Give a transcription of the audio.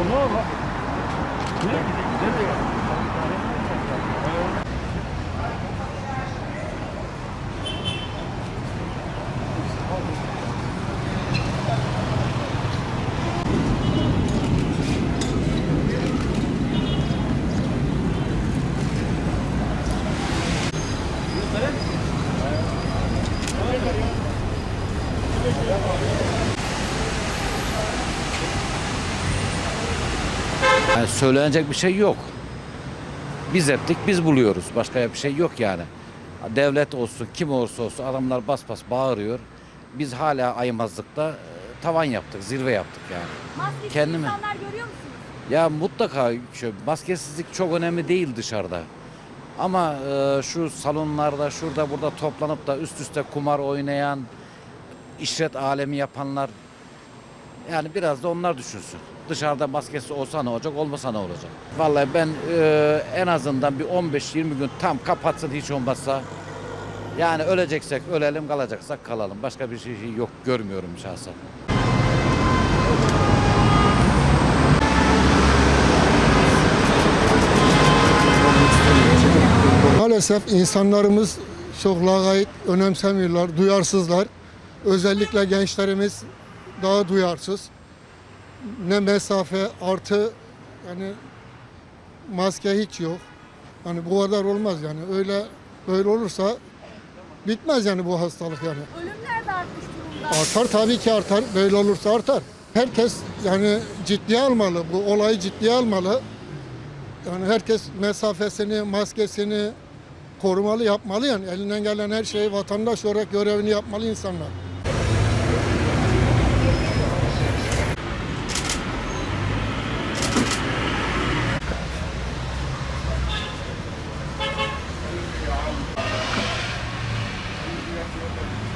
Onu ama nereye gidiyor? Nereye? Yani söylenecek bir şey yok. Biz ettik, biz buluyoruz. Başka bir şey yok yani. Devlet olsun, kim olursa olsun adamlar bas bas bağırıyor. Biz hala aymazlıkta e, tavan yaptık, zirve yaptık yani. Maskesiz Kendimi- insanlar görüyor musunuz? Ya mutlaka şu maskesizlik çok önemli değil dışarıda. Ama e, şu salonlarda şurada burada toplanıp da üst üste kumar oynayan, işlet alemi yapanlar yani biraz da onlar düşünsün. Dışarıda maskesi olsa ne olacak, olmasa ne olacak? Vallahi ben e, en azından bir 15-20 gün tam kapatsın hiç olmazsa. Yani öleceksek ölelim, kalacaksak kalalım. Başka bir şey yok görmüyorum şahsen. Maalesef insanlarımız çok lagayt, önemsemiyorlar, duyarsızlar. Özellikle gençlerimiz daha duyarsız. Ne mesafe artı yani maske hiç yok. Hani bu kadar olmaz yani. Öyle böyle olursa bitmez yani bu hastalık yani. Ölümler de artmış durumda. Artar tabii ki artar. Böyle olursa artar. Herkes yani ciddiye almalı. Bu olayı ciddiye almalı. Yani herkes mesafesini, maskesini korumalı yapmalı yani. Elinden gelen her şeyi vatandaş olarak görevini yapmalı insanlar. Thank you.